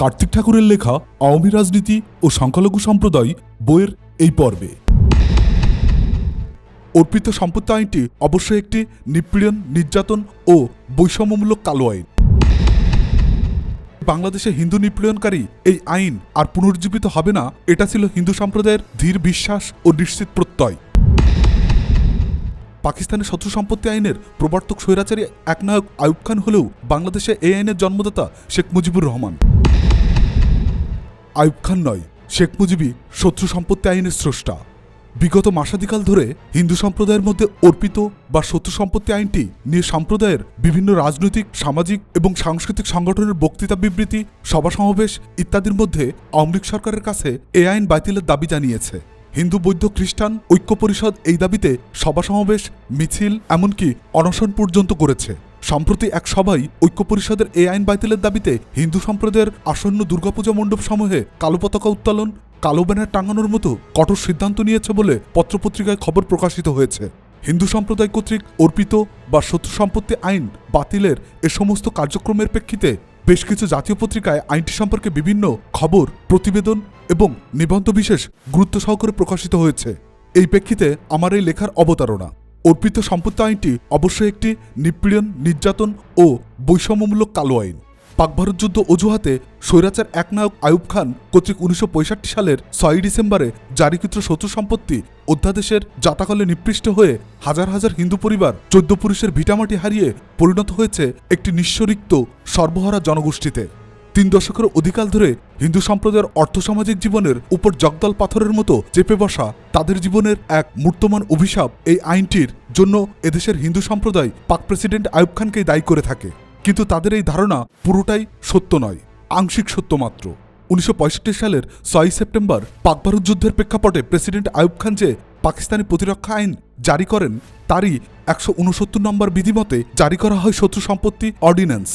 কার্তিক ঠাকুরের লেখা আওয়ামী রাজনীতি ও সংখ্যালঘু সম্প্রদায় বইয়ের এই পর্বে। অর্পিত সম্পত্তি আইনটি অবশ্যই একটি নিপীড়ন, নির্যাতন ও বৈষম্যমূলক কালো আইন। বাংলাদেশে হিন্দু নিপীড়নকারী এই আইন আর পুনর্জীবিত হবে না, এটা ছিল হিন্দু সম্প্রদায়ের ধীর বিশ্বাস ও নিশ্চিত প্রত্যয়। পাকিস্তানের শত্রু সম্পত্তি আইনের প্রবর্তক স্বৈরাচারী একনায়ক আয়ুব খান হলেও বাংলাদেশে এই আইনের জন্মদাতা শেখ মুজিবুর রহমান। আয়ুব খান নয়, শেখ মুজিবই শত্রু সম্পত্তি আইনের স্রষ্টা। বিগত মাসাধিকাল ধরে হিন্দু সম্প্রদায়ের মধ্যে অর্পিত বা শত্রু সম্পত্তি আইনটি নিয়ে সম্প্রদায়ের বিভিন্ন রাজনৈতিক, সামাজিক এবং সাংস্কৃতিক সংগঠনের বক্তৃতা বিবৃতি, সভা সমাবেশ ইত্যাদির মধ্যে আওয়ামী সরকারের কাছে এ আইন বাতিলের দাবি জানিয়েছে। হিন্দু, বৌদ্ধ, খ্রিস্টান ঐক্য পরিষদ এই দাবিতে সভা সমাবেশ, মিছিল, এমনকি অনশন পর্যন্ত করেছে। সম্প্রতি এক সভায় ঐক্য পরিষদের এই আইন বাতিলের দাবিতে হিন্দু সম্প্রদায়ের আসন্ন দুর্গাপূজা মণ্ডপ সমূহে কালো পতাকা উত্তোলন, কালো ব্যানার টাঙানোর মতো কঠোর সিদ্ধান্ত নিয়েছে বলে পত্রপত্রিকায় খবর প্রকাশিত হয়েছে। হিন্দু সম্প্রদায় কর্তৃক অর্পিত বা শত্রু সম্পত্তি আইন বাতিলের এ সমস্ত কার্যক্রমের প্রেক্ষিতে বেশ কিছু জাতীয় পত্রিকায় আইনটি সম্পর্কে বিভিন্ন খবর, প্রতিবেদন এবং নিবন্ধ বিশেষ গুরুত্ব সহকারে প্রকাশিত হয়েছে। এই প্রেক্ষিতে আমার এই লেখার অবতারণা। অর্পিত সম্পত্তি আইনটি অবশ্যই একটি নিপীড়ন, নির্যাতন ও বৈষম্যমূলক কালো আইন। পাক ভারত যুদ্ধ অজুহাতে স্বৈরাচার একনায়ক আয়ুব খান কর্তৃক উনিশশো পঁয়ষট্টি সালের ছয়ই ডিসেম্বরে জারিকৃত শত্রু সম্পত্তি অধ্যাদেশের জাতাকলে নিপৃষ্ট হয়ে হাজার হাজার হিন্দু পরিবার, চোদ্দ পুরুষের ভিটামাটি হারিয়ে পরিণত হয়েছে একটি নিঃস্বরিক্ত সর্বহারা জনগোষ্ঠীতে। তিন দশকের অধিকাল ধরে হিন্দু সম্প্রদায়ের অর্থসামাজিক জীবনের উপর জগদল পাথরের মতো চেপে বসা তাদের জীবনের এক মূর্তমান অভিশাপ এই আইনটির জন্য এদেশের হিন্দু সম্প্রদায় পাক প্রেসিডেন্ট আয়ুব খানকেই দায়ী করে থাকে। কিন্তু তাদের এই ধারণা পুরোটাই সত্য নয়, আংশিক সত্য মাত্র। উনিশশো পঁয়ষট্টি সালের ছয়ই সেপ্টেম্বর পাক ভারত যুদ্ধের প্রেক্ষাপটে প্রেসিডেন্ট আয়ুব খান যে পাকিস্তানি প্রতিরক্ষা আইন জারি করেন, তারই একশো উনসত্তর নম্বর বিধিমতে জারি করা হয় শত্রু সম্পত্তি অর্ডিন্যান্স।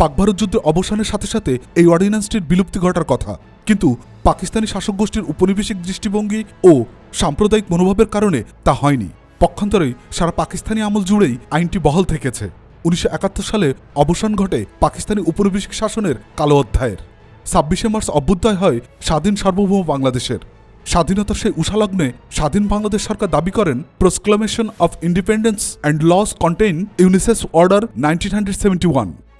পাক ভারত যুদ্ধের অবসানের সাথে সাথে এই অর্ডিন্যান্সটির বিলুপ্তি ঘটার কথা। কিন্তু পাকিস্তানি শাসক গোষ্ঠীর উপনিবেশিক দৃষ্টিভঙ্গি ও সাম্প্রদায়িক মনোভাবের কারণে তা হয়নি। পক্ষান্তরে সারা পাকিস্তানি আমল জুড়েই আইনটি বহাল থেকেছে। উনিশশো একাত্তর সালে অবসান ঘটে পাকিস্তানি উপনিবেশিক শাসনের কালো অধ্যায়ের। ছাব্বিশে মার্চ অভ্যুদয় হয় স্বাধীন সার্বভৌম বাংলাদেশের। স্বাধীনতার সেই উষালগ্নে স্বাধীন বাংলাদেশ সরকার দাবি করেন proclamation of independence and laws contain ইউনিসেস order nineteen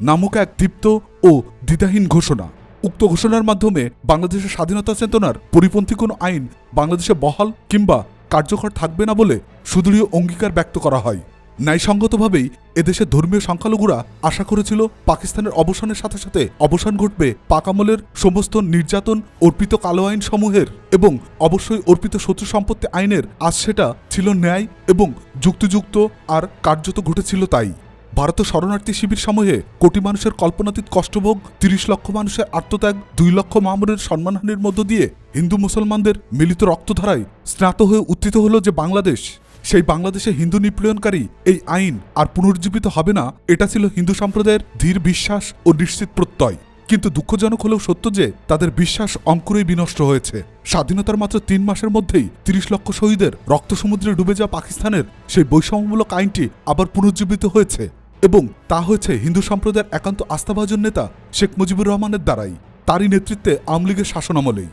নামক এক দীপ্ত ও দ্বিধাহীন ঘোষণা। উক্ত ঘোষণার মাধ্যমে বাংলাদেশের স্বাধীনতা চেতনার পরিপন্থী কোনো আইন বাংলাদেশে বহাল কিংবা কার্যকর থাকবে না বলে সুদৃঢ় অঙ্গীকার ব্যক্ত করা হয়। ন্যায়সঙ্গতভাবেই এদেশের ধর্মীয় সংখ্যালঘুরা আশা করেছিল পাকিস্তানের অবসানের সাথে সাথে অবসান ঘটবে পাক আমলের সমস্ত নির্যাতন অর্পিত কালো আইন সমূহের এবং অবশ্যই অর্পিত শত্রু সম্পত্তি আইনের আজ সেটা ছিল ন্যায় এবং যুক্তিযুক্ত আর কার্যত ঘটেছিল তাই। ভারতের শরণার্থী শিবির সমূহে কোটি মানুষের কল্পনাতীত কষ্টভোগ, তিরিশ লক্ষ মানুষের আত্মত্যাগ, দুই লক্ষ মামুনের সম্মানহানির মধ্য দিয়ে হিন্দু মুসলমানদের মিলিত রক্তধারায় স্নাত হয়ে উত্থিত হলো যে বাংলাদেশ। সেই বাংলাদেশে হিন্দু নিপীড়নকারী এই আইন আর পুনর্জীবিত হবে না, এটা ছিল হিন্দু সম্প্রদায়ের ধীর বিশ্বাস ও নিশ্চিত প্রত্যয়। কিন্তু দুঃখজনক হলেও সত্য যে, তাদের বিশ্বাস অঙ্কুরেই বিনষ্ট হয়েছে। স্বাধীনতার মাত্র তিন মাসের মধ্যেই তিরিশ লক্ষ শহীদের রক্ত সমুদ্রে ডুবে যাওয়া পাকিস্তানের সেই বৈষম্যমূলক আইনটি আবার পুনর্জীবিত হয়েছে। এবং তা হয়েছে হিন্দু সম্প্রদায়ের একান্ত আস্থাভাজন নেতা শেখ মুজিবুর রহমানের দ্বারাই। তারই নেতৃত্বে আওয়ামী লীগের শাসনামলেই।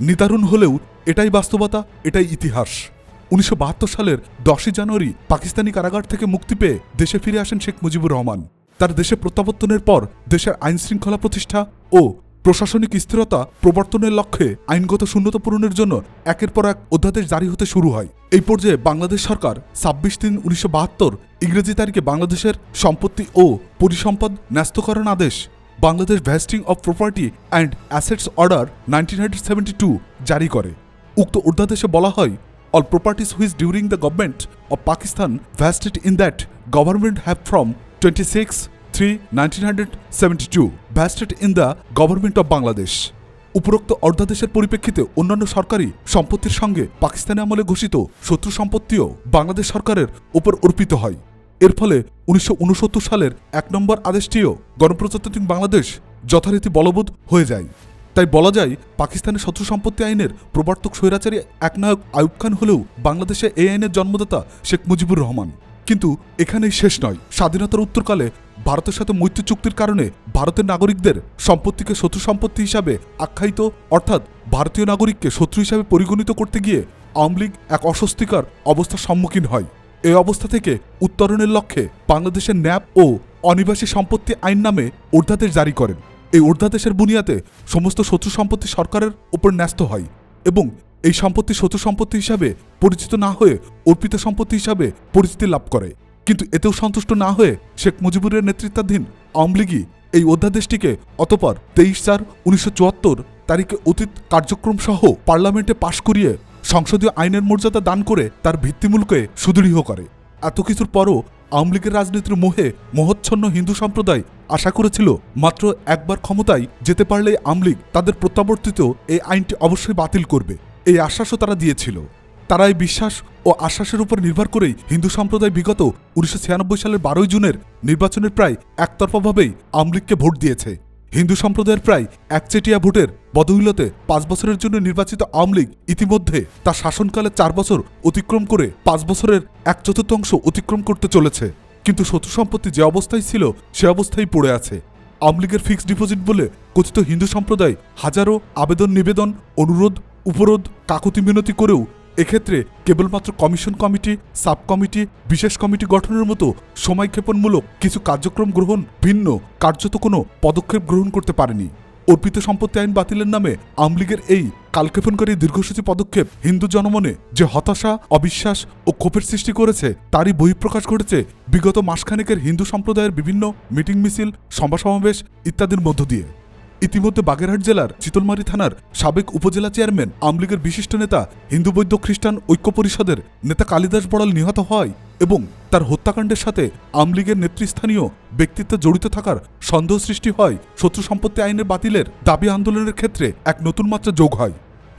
নিদারুণ হলেও এটাই বাস্তবতা, এটাই ইতিহাস। উনিশশো বাহাত্তর সালের দশই জানুয়ারি পাকিস্তানি কারাগার থেকে মুক্তি পেয়ে দেশে ফিরে আসেন শেখ মুজিবুর রহমান। তার দেশে প্রত্যাবর্তনের পর দেশের আইনশৃঙ্খলা প্রতিষ্ঠা ও প্রশাসনিক স্থিরতা প্রবর্তনের লক্ষ্যে আইনগত শূন্যতা পূরণের জন্য একের পর এক অধ্যাদেশ জারি হতে শুরু হয়। এই পর্যায়ে বাংলাদেশ সরকার ছাব্বিশ তিন উনিশশো বাহাত্তর ইংরেজি তারিখে বাংলাদেশের সম্পত্তি ও পরিসম্পদ ন্যস্তকরণ আদেশ Bangladesh vesting of property and assets order nineteen জারি করে। উক্ত অধ্যাদেশে বলা হয় all properties which during the in that government have from twenty government have from 26 3 1972 vested in the government of Bangladesh উপরোক্ত অর্ধাদেশের পরিপ্রেক্ষিতে অন্যান্য সরকারি সম্পত্তির সঙ্গে পাকিস্তানি আমলে ঘোষিত শত্রু সম্পত্তিও বাংলাদেশ সরকারের উপর অর্পিত হয়। এর ফলে উনিশশো উনসত্তর সালের এক নম্বর আদেশটিও গণপ্রজাতান্ত্রিক বাংলাদেশ যথারীতি বলবৎ হয়ে যায়। তাই বলা যায়, পাকিস্তানের শত্রু সম্পত্তি আইনের প্রবর্তক স্বৈরাচারী একনায়ক আয়ুব খান হলেও বাংলাদেশে এই আইনের জন্মদাতা শেখ মুজিবুর রহমান। কিন্তু এখানেই শেষ নয়। স্বাধীনতার উত্তরকালে ভারতের সাথে মৈত্রী চুক্তির কারণে ভারতের নাগরিকদের সম্পত্তিকে শত্রু সম্পত্তি হিসাবে আখ্যায়িত, অর্থাৎ ভারতীয় নাগরিককে শত্রু হিসাবে পরিগণিত করতে গিয়ে আওয়ামী লীগ এক অস্বস্তিকর অবস্থার সম্মুখীন হয়। এই অবস্থা থেকে উত্তরণের লক্ষ্যে বাংলাদেশের ন্যাপ ও অনিবাসী সম্পত্তি আইন নামে অধ্যাদেশ জারি করেন। এই অধ্যাদেশের বুনিয়াতে সমস্ত শত্রু সম্পত্তি সরকারের উপর ন্যস্ত হয় এবং এই সম্পত্তি শত্রু সম্পত্তি হিসাবে পরিচিত না হয়ে অর্পিত সম্পত্তি হিসাবে পরিচিতি লাভ করে। কিন্তু এতেও সন্তুষ্ট না হয়ে শেখ মুজিবুরের নেতৃত্বাধীন আওয়ামী লীগই এই অধ্যাদেশটিকে অতপর তেইশ চার উনিশশো চুয়াত্তর তারিখে অতীত কার্যক্রম সহ পার্লামেন্টে পাশ করিয়ে সংসদীয় আইনের মর্যাদা দান করে তার ভিত্তিমূলকে সুদৃঢ় করে। এত কিছুর পরও আওয়ামী লীগের রাজনীতির মোহে মহচ্ছন্ন হিন্দু সম্প্রদায় আশা করেছিল মাত্র একবার ক্ষমতায় যেতে পারলেই আওয়ামী লীগ তাদের প্রত্যাবর্তিত এই আইনটি অবশ্যই বাতিল করবে। এই আশ্বাসও তারা দিয়েছিল। তারা এই বিশ্বাস ও আশ্বাসের উপর নির্ভর করেই হিন্দু সম্প্রদায় বিগত উনিশশো ছিয়ানব্বই সালের বারোই জুনের নির্বাচনের প্রায় একতরফাভাবেই আওয়ামী লীগকে ভোট দিয়েছে। হিন্দু সম্প্রদায়ের প্রায় একচেটিয়া ভোটের বদৌলতে পাঁচ বছরের জন্য নির্বাচিত আওয়ামী লীগ ইতিমধ্যে তার শাসনকালে চার বছর অতিক্রম করে পাঁচ বছরের এক চতুর্থাংশ অতিক্রম করতে চলেছে। কিন্তু শত্রু সম্পত্তি যে অবস্থায় ছিল, সে অবস্থায় পড়ে আছে। আওয়ামী লীগের ফিক্সড ডিপোজিট বলে কথিত হিন্দু সম্প্রদায় হাজারো আবেদন, নিবেদন, অনুরোধ উপরোধ কাকুতি মিনতি করেও এক্ষেত্রে কেবলমাত্র কমিশন কমিটি, সাব কমিটি, বিশেষ কমিটি গঠনের মতো সময়ক্ষেপণমূলক কিছু কার্যক্রম গ্রহণ ভিন্ন কার্যত কোনো পদক্ষেপ গ্রহণ করতে পারেনি। অর্পিত সম্পত্তি আইন বাতিলের নামে আওয়ামী লীগের এই কালক্ষেপণকারী দীর্ঘসূচি পদক্ষেপ হিন্দু জনমনে যে হতাশা, অবিশ্বাস ও ক্ষোভের সৃষ্টি করেছে, তারই বহিঃপ্রকাশ ঘটেছে বিগত মাসখানেকের হিন্দু সম্প্রদায়ের বিভিন্ন মিটিং মিছিল সভা সমাবেশ ইত্যাদির মধ্য দিয়ে। ইতিমধ্যে বাগেরহাট জেলার চিতলমারি থানার সাবেক উপজেলা চেয়ারম্যান আমলীগের বিশিষ্ট নেতা হিন্দু বৈদ্য খ্রিস্টান ঐক্য পরিষদের নেতা কালিদাস বড়াল নিহত হয় এবং তার হত্যাকাণ্ডের সাথে আমলীগের নেতৃস্থানীয় ব্যক্তিত্ব জড়িত থাকার সন্দেহ সৃষ্টি হয়। শত্রু সম্পত্তি আইনের বাতিলের দাবি আন্দোলনের ক্ষেত্রে এক নতুন মাত্রা যোগ হয়।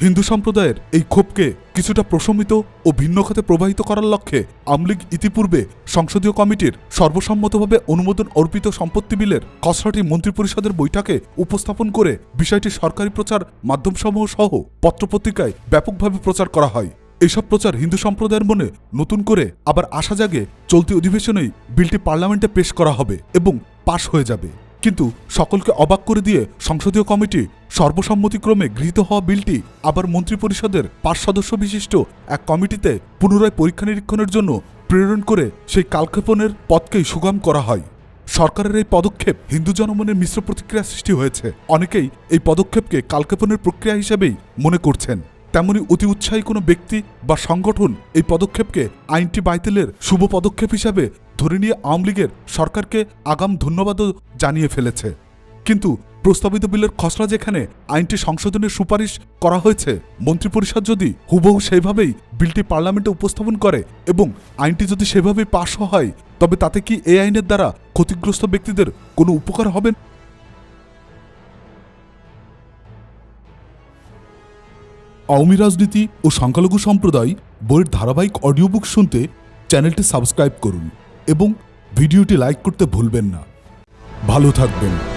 হিন্দু সম্প্রদায়ের এই ক্ষোভকে কিছুটা প্রশমিত ও ভিন্ন খাতে প্রবাহিত করার লক্ষ্যে আওয়ামী লীগ ইতিপূর্বে সংসদীয় কমিটির সর্বসম্মতভাবে অনুমোদন অর্পিত সম্পত্তি বিলের খসড়াটি মন্ত্রিপরিষদের বৈঠকে উপস্থাপন করে বিষয়টি সরকারি প্রচার মাধ্যমসমূহ সহ পত্রপত্রিকায় ব্যাপকভাবে প্রচার করা হয়। এসব প্রচার হিন্দু সম্প্রদায়ের মনে নতুন করে আবার আশা জাগে চলতি অধিবেশনেই বিলটি পার্লামেন্টে পেশ করা হবে এবং পাশ হয়ে যাবে। কিন্তু সকলকে অবাক করে দিয়ে সংসদীয় কমিটি সর্বসম্মতিক্রমে গৃহীত হওয়া বিলটি আবার মন্ত্রিপরিষদের পাঁচ সদস্য বিশিষ্ট এক কমিটিতে পুনরায় পরীক্ষা নিরীক্ষণের জন্য প্রেরণ করে সেই কালক্ষেপণের পথকেই সুগম করা হয়। সরকারের এই পদক্ষেপ হিন্দু জনমনের মিশ্র প্রতিক্রিয়া সৃষ্টি হয়েছে। অনেকেই এই পদক্ষেপকে কালক্ষেপণের প্রক্রিয়া হিসেবেই মনে করছেন। তেমনি অতি উৎসাহী কোনো ব্যক্তি বা সংগঠন এই পদক্ষেপকে আইনটি বাতিলের শুভ পদক্ষেপ হিসাবে ধরে নিয়ে আওয়ামী লীগের সরকারকে আগাম ধন্যবাদও জানিয়ে ফেলেছে। কিন্তু প্রস্তাবিত বিলের খসড়া যেখানে আইনটি সংশোধনের সুপারিশ করা হয়েছে, মন্ত্রিপরিষদ যদি হুবহু সেভাবেই বিলটি পার্লামেন্টে উপস্থাপন করে এবং আইনটি যদি সেভাবেই পাশ হয়, তবে তাতে কি এই আইনের দ্বারা ক্ষতিগ্রস্ত ব্যক্তিদের কোনো উপকার হবে? আওয়ামী রাজনীতি ও সংখ্যালঘু সম্প্রদায় বইয়ের ধারাবাহিক অডিও বুক শুনতে চ্যানেলটি সাবস্ক্রাইব করুন। এবং ভিডিওটি লাইক করতে ভুলবেন না। ভালো থাকবেন।